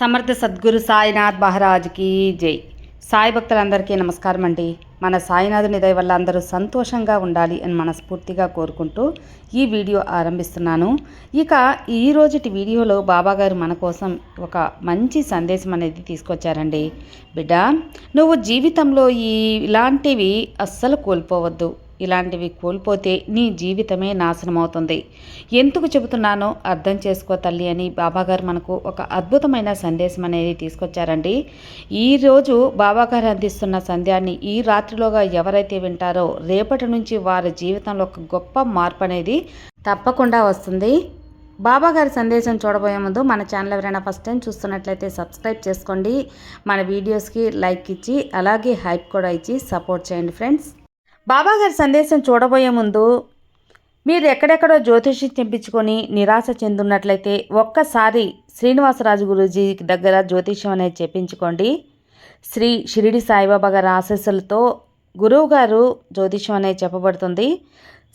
సమర్థ సద్గురు సాయినాథ్ మహారాజ్కి జై. సాయి భక్తులందరికీ నమస్కారం అండి. మన సాయినాథుని దయ వల్ల అందరూ సంతోషంగా ఉండాలి అని మనస్ఫూర్తిగా కోరుకుంటూ ఈ వీడియో ఆరంభిస్తున్నాను. ఇక ఈ రోజుటి వీడియోలో బాబాగారు మన కోసం ఒక మంచి సందేశం అనేది తీసుకొచ్చారండి. బిడ్డ నువ్వు జీవితంలో ఈ ఇలాంటివి అస్సలు కోల్పోవద్దు. ఇలాంటివి కోల్పోతే నీ జీవితమే నాశనం అవుతుంది ఎందుకు చెబుతున్నానో అర్థం చేసుకో తల్లి అని బాబాగారు మనకు ఒక అద్భుతమైన సందేశం అనేది తీసుకొచ్చారండి. ఈరోజు బాబాగారు అందిస్తున్న సంధ్యాన్ని ఈ రాత్రిలోగా ఎవరైతే వింటారో రేపటి నుంచి వారి జీవితంలో ఒక గొప్ప మార్పు అనేది తప్పకుండా వస్తుంది. బాబా గారి సందేశం చూడబోయే ముందు మన ఛానల్ ఎవరైనా ఫస్ట్ టైం చూస్తున్నట్లయితే సబ్స్క్రైబ్ చేసుకోండి. మన వీడియోస్కి లైక్ ఇచ్చి అలాగే హైప్ కూడా ఇచ్చి సపోర్ట్ చేయండి ఫ్రెండ్స్. బాబా గారి సందేశం చూడబోయే ముందు మీరు ఎక్కడెక్కడో జ్యోతిషి తెప్పించుకొని నిరాశ చెందున్నట్లయితే ఒక్కసారి శ్రీనివాసరాజు గురూజీ దగ్గర జ్యోతిష్యం అనేది చెప్పించుకోండి. శ్రీ షిరిడి సాయిబాబా గారి ఆశీస్సులతో గురువు గారు జ్యోతిష్యం అనేది చెప్పబడుతుంది.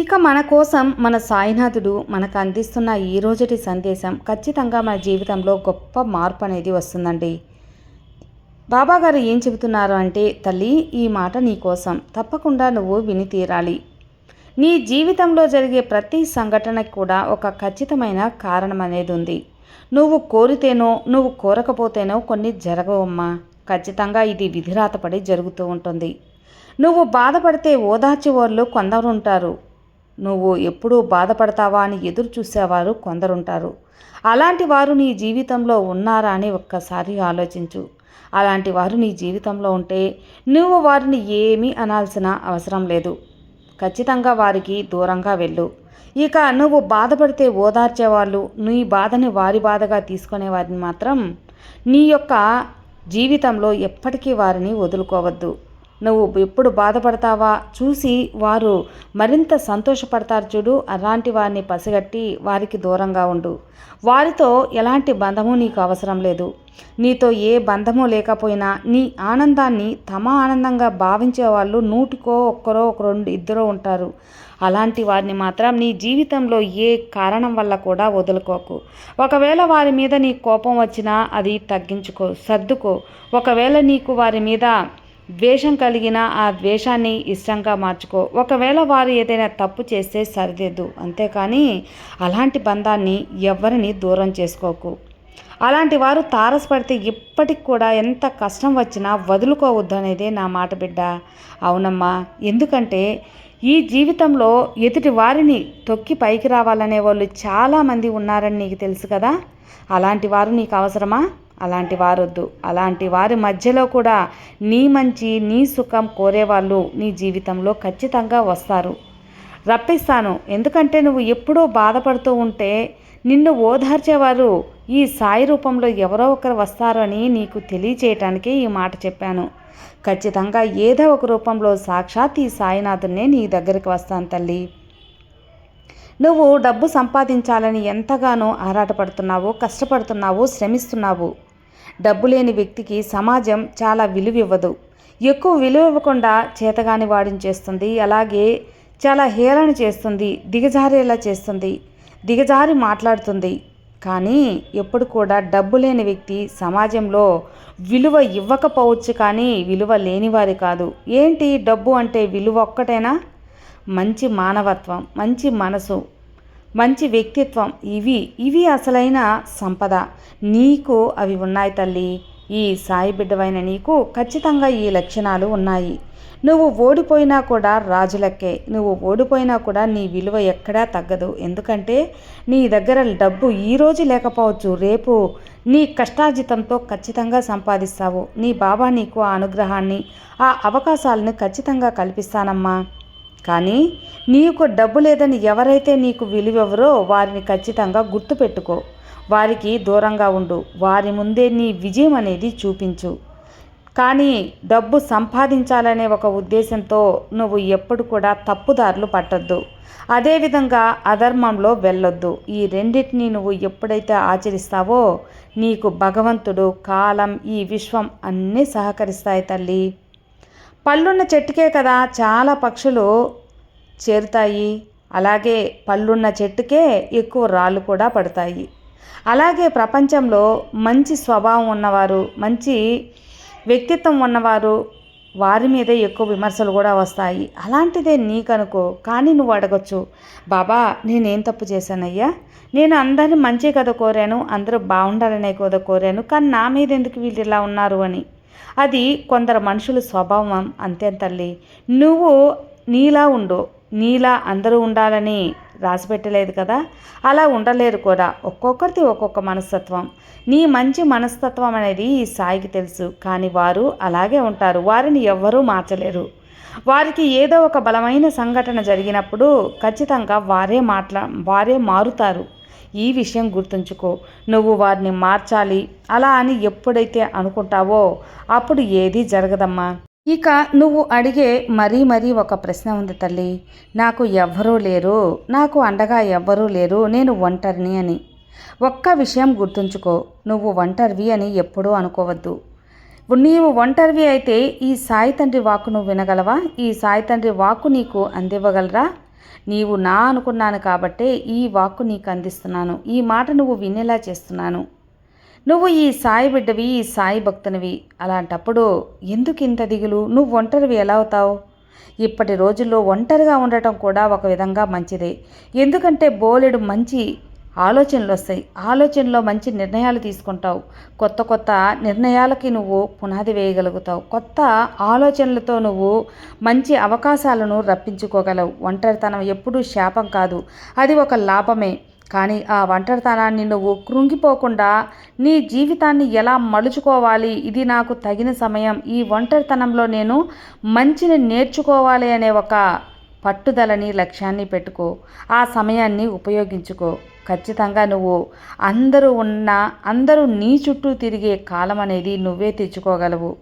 ఇక మన కోసం మన సాయినాథుడు మనకు అందిస్తున్న ఈ రోజుటి సందేశం ఖచ్చితంగా మన జీవితంలో గొప్ప మార్పు అనేది వస్తుందండి. బాబాగారు ఏం చెబుతున్నారు అంటే తల్లి ఈ మాట నీ కోసం. తప్పకుండా నువ్వు విని తీరాలి. నీ జీవితంలో జరిగే ప్రతి సంఘటనకు కూడా ఒక ఖచ్చితమైన కారణం అనేది ఉంది. నువ్వు కోరితేనో నువ్వు కోరకపోతేనో కొన్ని జరగవమ్మా. ఖచ్చితంగా ఇది విధిరాతపడి జరుగుతూ ఉంటుంది. నువ్వు బాధపడితే ఓదార్చి వాళ్ళు కొందరుంటారు. నువ్వు ఎప్పుడూ బాధపడతావా అని ఎదురు చూసేవారు కొందరుంటారు. అలాంటి వారు నీ జీవితంలో ఉన్నారా అని ఒక్కసారి ఆలోచించు. అలాంటి వారు నీ జీవితంలో ఉంటే నువ్వు వారిని ఏమీ అనాల్సిన అవసరం లేదు. ఖచ్చితంగా వారికి దూరంగా వెళ్ళు. ఇక నువ్వు బాధపడితే ఓదార్చేవాళ్ళు నీ బాధని వారి బాధగా తీసుకునే వారిని మాత్రం నీ యొక్క జీవితంలో ఎప్పటికీ వారిని వదులుకోవద్దు. నువ్వు ఎప్పుడు బాధపడతావా? చూసి వారు మరింత సంతోషపడతారు చూడు. అలాంటి వారిని పసిగట్టి వారికి దూరంగా ఉండు. వారితో ఎలాంటి బంధము నీకు అవసరం లేదు. నీతో ఏ బంధము లేకపోయినా నీ ఆనందాన్ని తమ ఆనందంగా భావించే వాళ్ళు నూటికో ఒక్కరో ఒక రెండు ఇద్దరో ఉంటారు. అలాంటి వారిని మాత్రం నీ జీవితంలో ఏ కారణం వల్ల కూడా వదులుకోకు. ఒకవేళ వారి మీద నీ కోపం వచ్చినా అది తగ్గించుకో సర్దుకో. ఒకవేళ నీకు వారి మీద ద్వేషం కలిగిన ఆ ద్వేషాన్ని ఇష్టంగా మార్చుకో. ఒకవేళ వారు ఏదైనా తప్పు చేస్తే సరిదిద్దు. అంతేకాని అలాంటి బంధాన్ని ఎవరిని దూరం చేసుకోకు. అలాంటి వారు తారసపడితే ఇప్పటికి కూడా ఎంత కష్టం వచ్చినా వదులుకోవద్దు అనేదే నా మాట బిడ్డ. అవునమ్మా ఎందుకంటే ఈ జీవితంలో ఎదుటి వారిని తొక్కి పైకి రావాలనే వాళ్ళు చాలామంది ఉన్నారని నీకు తెలుసు కదా. అలాంటి వారు నీకు అవసరమా? అలాంటి వారొద్దు. అలాంటి వారి మధ్యలో కూడా నీ మంచి నీ సుఖం కోరేవాళ్ళు నీ జీవితంలో ఖచ్చితంగా వస్తారు. రప్పిస్తాను. ఎందుకంటే నువ్వు ఎప్పుడో బాధపడుతూ ఉంటే నిన్ను ఓదార్చేవారు ఈ సాయి రూపంలో ఎవరో ఒకరు వస్తారని నీకు తెలియచేయటానికి ఈ మాట చెప్పాను. ఖచ్చితంగా ఏదో ఒక రూపంలో సాక్షాత్ ఈ సాయినాథున్నే నీ దగ్గరికి వస్తాను తల్లి. నువ్వు డబ్బు సంపాదించాలని ఎంతగానో ఆరాటపడుతున్నావు కష్టపడుతున్నావు శ్రమిస్తున్నావు. డబ్బు లేని వ్యక్తికి సమాజం చాలా విలువ ఇవ్వదు ఎక్కువ విలువ ఇవ్వకుండా చేతగాని వాడిని చేస్తుంది. అలాగే చాలా హేళన చేస్తుంది దిగజారేలా చేస్తుంది దిగజారి మాట్లాడుతుంది. కానీ ఎప్పుడు కూడా డబ్బు లేని వ్యక్తి సమాజంలో విలువ ఇవ్వకపోవచ్చు కానీ విలువ లేనివారి కాదు. ఏంటి డబ్బు అంటే విలువ ఒక్కటేనా? మంచి మానవత్వం మంచి మనసు మంచి వ్యక్తిత్వం ఇవి ఇవి అసలైన సంపద. నీకు అవి ఉన్నాయి తల్లి. ఈ సాయి బిడ్డవైన నీకు ఖచ్చితంగా ఈ లక్షణాలు ఉన్నాయి. నువ్వు ఓడిపోయినా కూడా రాజులకే నువ్వు ఓడిపోయినా కూడా నీ విలువ ఎక్కడా తగ్గదు. ఎందుకంటే నీ దగ్గర డబ్బు ఈరోజు లేకపోవచ్చు రేపు నీ కష్టార్జితంతో ఖచ్చితంగా సంపాదిస్తావు. నీ బాబా నీకు ఆ అనుగ్రహాన్ని ఆ అవకాశాలను ఖచ్చితంగా కల్పిస్తానమ్మా. కానీ నీకు డబ్బు లేదని ఎవరైతే నీకు విలువెవరో వారిని ఖచ్చితంగా గుర్తుపెట్టుకో వారికి దూరంగా ఉండు. వారి ముందే నీ విజయం అనేది చూపించు. కానీ డబ్బు సంపాదించాలనే ఒక ఉద్దేశంతో నువ్వు ఎప్పుడు కూడా తప్పుదారులు పట్టొద్దు. అదేవిధంగా అధర్మంలో వెళ్ళొద్దు. ఈ రెండింటిని నువ్వు ఎప్పుడైతే ఆచరిస్తావో నీకు భగవంతుడు కాలం ఈ విశ్వం అన్నీ సహకరిస్తాయి తల్లి. పళ్ళున్న చెట్టుకే కదా చాలా పక్షులు చేరుతాయి. అలాగే పళ్ళున్న చెట్టుకే ఎక్కువ రాళ్ళు కూడా పడతాయి. అలాగే ప్రపంచంలో మంచి స్వభావం ఉన్నవారు మంచి వ్యక్తిత్వం ఉన్నవారు వారి మీదే ఎక్కువ విమర్శలు కూడా వస్తాయి. అలాంటిదే నీకనుకో కానీ నువ్వు అడగచ్చు బాబా నేనేం తప్పు చేశానయ్యా? నేను అందరిని మంచి కదా కోరాను అందరూ బాగుండాలనే కదా కోరాను కానీ నా మీద ఎందుకు వీళ్ళు ఇలా ఉన్నారు అని. అది కొందరు మనుషుల స్వభావం. అంతే తల్లి. నువ్వు నీలా ఉండు. నీలా అందరూ ఉండాలని రాసిపెట్టలేదు కదా? అలా ఉండలేరు కూడా. ఒక్కొక్కరిది ఒక్కొక్క మనస్తత్వం. నీ మంచి మనస్తత్వం అనేది ఈ సాయికి తెలుసు. కానీ వారు అలాగే ఉంటారు. వారిని ఎవ్వరూ మార్చలేరు. వారికి ఏదో ఒక బలమైన సంఘటన జరిగినప్పుడు ఖచ్చితంగా వారే మాట్లా వారే మారుతారు. ఈ విషయం గుర్తుంచుకో. నువ్వు వారిని మార్చాలి. అలా అని ఎప్పుడైతే అనుకుంటావో అప్పుడు ఏదీ జరగదమ్మా. ఇక నువ్వు అడిగే మరీ మరీ ఒక ప్రశ్న ఉంది తల్లి. నాకు ఎవ్వరూ లేరు. నాకు అండగా ఎవ్వరూ లేరు. నేను ఒంటరిని అని. ఒక్క విషయం గుర్తుంచుకో. నువ్వు ఒంటరివి అని ఎప్పుడూ అనుకోవద్దు. నీవు ఒంటరివి అయితే ఈ సాయి తండ్రి వాక్కును వినగలవా? ఈ సాయి తండ్రి వాక్కు నీకు అందివ్వగలరా? నీవు నా అనుకున్నాను కాబట్టే ఈ వాక్కు నీకు అందిస్తున్నాను. ఈ మాట నువ్వు వినేలా చేస్తున్నాను. నువ్వు ఈ సాయి బిడ్డవి ఈ సాయి భక్తునివి అలాంటప్పుడు ఎందుకు ఇంత దిగులు? నువ్వు ఒంటరివి ఎలా అవుతావు? ఇప్పటి రోజుల్లో ఒంటరిగా ఉండటం కూడా ఒక విధంగా మంచిదే. ఎందుకంటే బోలెడు మంచి ఆలోచనలు వస్తాయి. ఆలోచనలో మంచి నిర్ణయాలు తీసుకుంటావు. కొత్త కొత్త నిర్ణయాలకి నువ్వు పునాది వేయగలుగుతావు. కొత్త ఆలోచనలతో నువ్వు మంచి అవకాశాలను రప్పించుకోగలవు. ఒంటరితనం ఎప్పుడూ శాపం కాదు. అది ఒక లాభమే. కానీ ఆ ఒంటరితనాన్ని నువ్వు కృంగిపోకుండా నీ జీవితాన్ని ఎలా మలుచుకోవాలి? ఇది నాకు తగిన సమయం. ఈ ఒంటరితనంలో నేను మంచిని నేర్చుకోవాలి అనే ఒక పట్టుదలని లక్ష్యాన్ని పెట్టుకో. ఆ సమయాన్ని ఉపయోగించుకో. ఖచ్చితంగా నువ్వు అందరూ ఉన్న అందరూ నీ చుట్టూ తిరిగే కాలం అనేది నువ్వే తెచ్చుకోగలవు.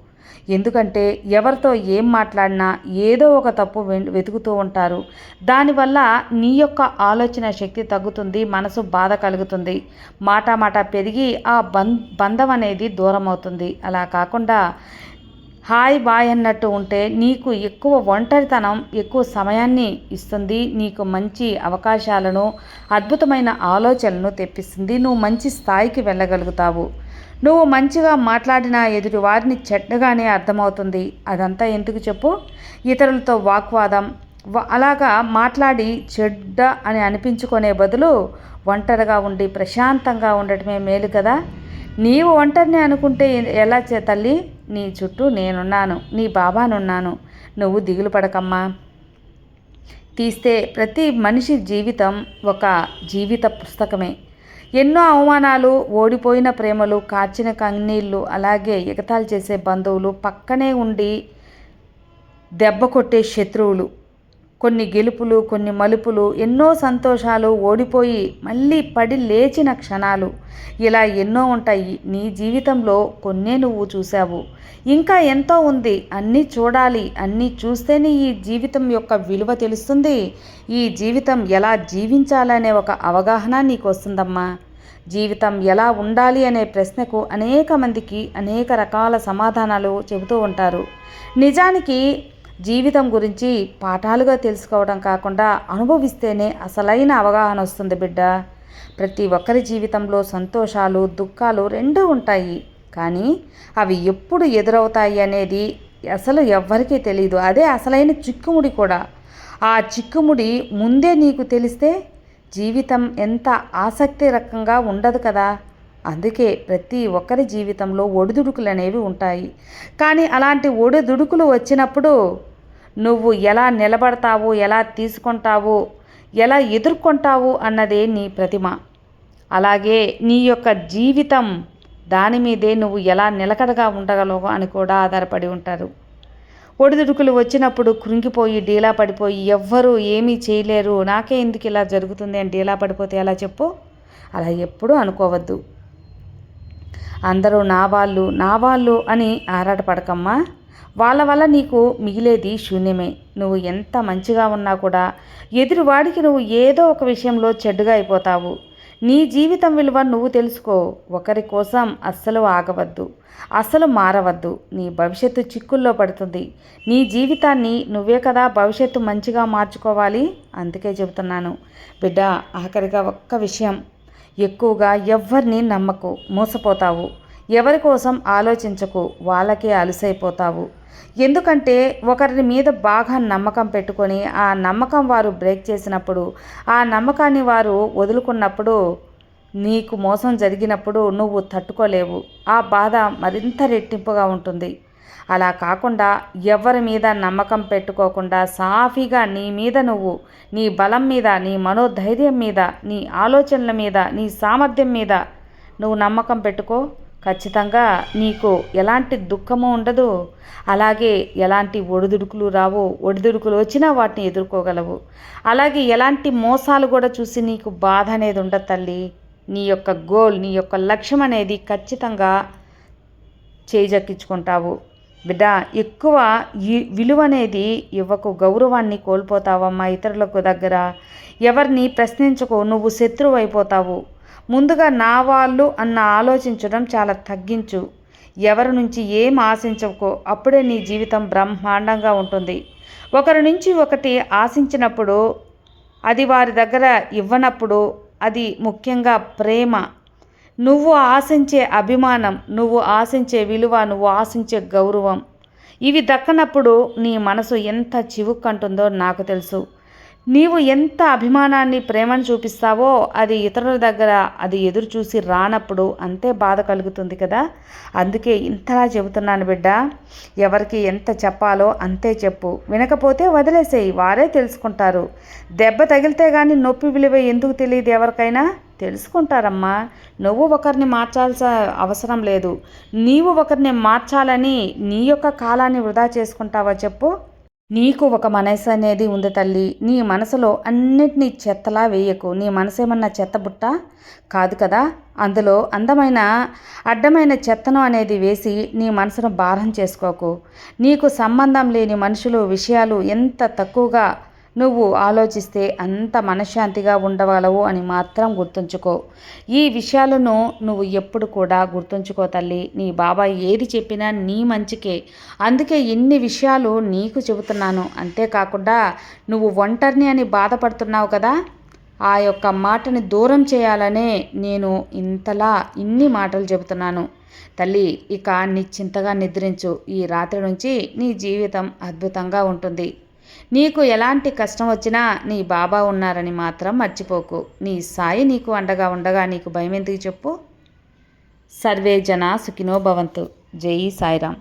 ఎందుకంటే ఎవరితో ఏం మాట్లాడినా ఏదో ఒక తప్పు వెతుకుతూ ఉంటారు. దానివల్ల నీ యొక్క ఆలోచన శక్తి తగ్గుతుంది మనసు బాధ కలుగుతుంది. మాట మాట పెరిగి ఆ బంధం అనేది దూరం అవుతుంది అలా కాకుండా హాయ్ బాయ్ అన్నట్టు ఉంటే నీకు ఎక్కువ ఒంటరితనం ఎక్కువ సమయాన్ని ఇస్తుంది నీకు మంచి అవకాశాలను అద్భుతమైన ఆలోచనలను తెప్పిస్తుంది నువ్వు మంచి స్థాయికి వెళ్ళగలుగుతావు. నువ్వు మంచిగా మాట్లాడిన ఎదుటి వారిని చెడ్డగానే అర్థమవుతుంది. అదంతా ఎందుకు చెప్పు? ఇతరులతో వాగ్వాదం అలాగా మాట్లాడి చెడ్డ అని అనిపించుకునే బదులు ఒంటరిగా ఉండి ప్రశాంతంగా ఉండటమే మేలు కదా. నీవు ఒంటరిని అనుకుంటే ఎలా చే తల్లి? నీ చుట్టూ నేనున్నాను నీ బాబానున్నాను. నువ్వు దిగులు పడకమ్మా. తీస్తే ప్రతి మనిషి జీవితం ఒక జీవిత పుస్తకమే. ఎన్నో అవమానాలు ఓడిపోయిన ప్రేమలు కార్చిన కన్నీళ్ళు అలాగే ఎగతాలు చేసే బంధువులు పక్కనే ఉండి దెబ్బ కొట్టే శత్రువులు. కొన్ని గెలుపులు కొన్ని మలుపులు ఎన్నో సంతోషాలు ఓడిపోయి మళ్ళీ పడి లేచిన క్షణాలు. ఇలా ఎన్నో ఉంటాయి. నీ జీవితంలో కొన్నే నువ్వు చూసావు ఇంకా ఎంతో ఉంది. అన్నీ చూడాలి. అన్నీ చూస్తేనే ఈ జీవితం యొక్క విలువ తెలుస్తుంది. ఈ జీవితం ఎలా జీవించాలనే ఒక అవగాహన నీకు వస్తుందమ్మా జీవితం ఎలా ఉండాలి అనే ప్రశ్నకు అనేక మందికి అనేక రకాల సమాధానాలు చెబుతూ ఉంటారు. నిజానికి జీవితం గురించి పాఠాలుగా తెలుసుకోవడం కాకుండా అనుభవిస్తేనే అసలైన అవగాహన వస్తుంది బిడ్డ. ప్రతి ఒక్కరి జీవితంలో సంతోషాలు దుఃఖాలు రెండూ ఉంటాయి. కానీ అవి ఎప్పుడు ఎదురవుతాయి అనేది అసలు ఎవ్వరికీ తెలియదు అదే అసలైన చిక్కుముడి కూడా. ఆ చిక్కుముడి ముందే నీకు తెలిస్తే జీవితం ఎంత ఆసక్తిరకంగా ఉండదు కదా. అందుకే ప్రతి ఒక్కరి జీవితంలో ఒడిదుడుకులు అనేవి ఉంటాయి. కానీ అలాంటి ఒడిదుడుకులు వచ్చినప్పుడు నువ్వు ఎలా నిలబడతావు ఎలా తీసుకుంటావు ఎలా ఎదుర్కొంటావు అన్నదే నీ ప్రతిమ. అలాగే నీ యొక్క జీవితం దాని మీదే నువ్వు ఎలా నిలకడగా ఉండగలవు అని కూడా ఆధారపడి ఉంటారు. ఒడిదుడుకులు వచ్చినప్పుడు కృంగిపోయి డీలా పడిపోయి ఎవ్వరూ ఏమీ చేయలేరు. నాకే ఎందుకు ఇలా జరుగుతుంది అని డీలా పడిపోతే ఎలా చెప్పు? అలా ఎప్పుడూ అనుకోవద్దు. అందరూ నా వాళ్ళు నా వాళ్ళు అని ఆరాటపడకమ్మా. వాళ్ళ వల్ల నీకు మిగిలేది శూన్యమే. నువ్వు ఎంత మంచిగా ఉన్నా కూడా ఎదురువాడికి నువ్వు ఏదో ఒక విషయంలో చెడ్డుగా అయిపోతావు. నీ జీవితం విలువ నువ్వు తెలుసుకో. ఒకరి కోసం అస్సలు ఆగవద్దు. అస్సలు మారవద్దు. నీ భవిష్యత్తు చిక్కుల్లో పడుతుంది. నీ జీవితాన్ని నువ్వే కదా భవిష్యత్తు మంచిగా మార్చుకోవాలి? అందుకే చెబుతున్నాను. బిడ్డ ఆఖరిగా ఒక్క విషయం. ఎక్కువగా ఎవ్వరిని నమ్మకు. మోసపోతావు. ఎవరి కోసం ఆలోచించకు? వాళ్ళకే అలసైపోతావు. ఎందుకంటే ఒకరి మీద బాగా నమ్మకం పెట్టుకొని ఆ నమ్మకం వారు బ్రేక్ చేసినప్పుడు ఆ నమ్మకాన్ని వారు వదులుకున్నప్పుడు నీకు మోసం జరిగినప్పుడు నువ్వు తట్టుకోలేవు. ఆ బాధ మరింత రెట్టింపుగా ఉంటుంది. అలా కాకుండా ఎవరి మీద నమ్మకం పెట్టుకోకుండా సాఫీగా నీ మీద నువ్వు నీ బలం మీద నీ మనోధైర్యం మీద నీ ఆలోచనల మీద నీ సామర్థ్యం మీద నువ్వు నమ్మకం పెట్టుకో. ఖచ్చితంగా నీకు ఎలాంటి దుఃఖము ఉండదు. అలాగే ఎలాంటి ఒడిదుడుకులు రావు. ఒడిదుడుకులు వచ్చినా వాటిని ఎదుర్కోగలవు. అలాగే ఎలాంటి మోసాలు కూడా చూసి నీకు బాధ అనేది ఉండదు తల్లి. నీ యొక్క గోల్ నీ యొక్క లక్ష్యం అనేది ఖచ్చితంగా చేజక్కించుకుంటావు. బిడ్డ ఎక్కువ ఈ విలువ అనేది ఇవ్వకు గౌరవాన్ని కోల్పోతావమ్మా ఇతరులకు దగ్గర? ఎవరిని ప్రశ్నించకు? నువ్వు శత్రువు అయిపోతావు ముందుగా నా వాళ్ళు అన్న ఆలోచించడం చాలా తగ్గించు. ఎవరి నుంచి ఏం ఆశించకో అప్పుడే నీ జీవితం బ్రహ్మాండంగా ఉంటుంది. ఒకరి నుంచి ఒకటి ఆశించినప్పుడు అది వారి దగ్గర ఇవ్వనప్పుడు అది ముఖ్యంగా ప్రేమ. నువ్వు ఆశించే అభిమానం నువ్వు ఆశించే విలువ నువ్వు ఆశించే గౌరవం. ఇవి దక్కనప్పుడు నీ మనసు ఎంత చివుక్కంటుందో నాకు తెలుసు. నీవు ఎంత అభిమానాన్ని ప్రేమను చూపిస్తావో అది ఇతరుల దగ్గర అది ఎదురు చూసి రానప్పుడు అంతే బాధ కలుగుతుంది కదా? అందుకే ఇంతలా చెబుతున్నాను బిడ్డ ఎవరికి ఎంత చెప్పాలో అంతే చెప్పు. వినకపోతే వదిలేసేయి వారే తెలుసుకుంటారు. దెబ్బ తగిలితే కానీ నొప్పి విలువ ఎందుకు తెలియదు ఎవరికైనా? తెలుసుకుంటారమ్మా. నువ్వు ఒకరిని మార్చాల్సిన అవసరం లేదు. నీవు ఒకరిని మార్చాలని నీ యొక్క కాలాన్ని వృధా చేసుకుంటావా చెప్పు? నీకు ఒక మనసు అనేది ఉంది తల్లి. నీ మనసులో అన్నిటినీ చెత్తలా వేయకు. నీ మనసు ఏమన్నా చెత్త బుట్ట? కాదు కదా. అందులో అందమైన అడ్డమైన చెత్తను అనేది వేసి నీ మనసును భారం చేసుకోకు. నీకు సంబంధం లేని మనుషులు విషయాలు ఎంత తక్కువగా నువ్వు ఆలోచిస్తే అంత మనశ్శాంతిగా ఉండగలవు అని మాత్రం గుర్తుంచుకో. ఈ విషయాలను నువ్వు ఎప్పుడు కూడా గుర్తుంచుకో తల్లి. నీ బాబాయ్ ఏది చెప్పినా నీ మంచికే. అందుకే ఇన్ని విషయాలు నీకు చెబుతున్నాను. అంతేకాకుండా నువ్వు ఒంటరిని అని బాధపడుతున్నావు కదా? ఆ యొక్క మాటని దూరం చేయాలనే నేను ఇంతలా ఇన్ని మాటలు చెబుతున్నాను. తల్లి ఇక నిశ్చింతగా నిద్రించు. ఈ రాత్రి నుంచి నీ జీవితం అద్భుతంగా ఉంటుంది. నీకు ఎలాంటి కష్టం వచ్చినా నీ బాబా ఉన్నారని మాత్రం మర్చిపోకు. నీ సాయి నీకు అండగా ఉండగా నీకు భయం ఎందుకు చెప్పు? సర్వే జన సుఖినో భవంతు. జై సాయిరామ్.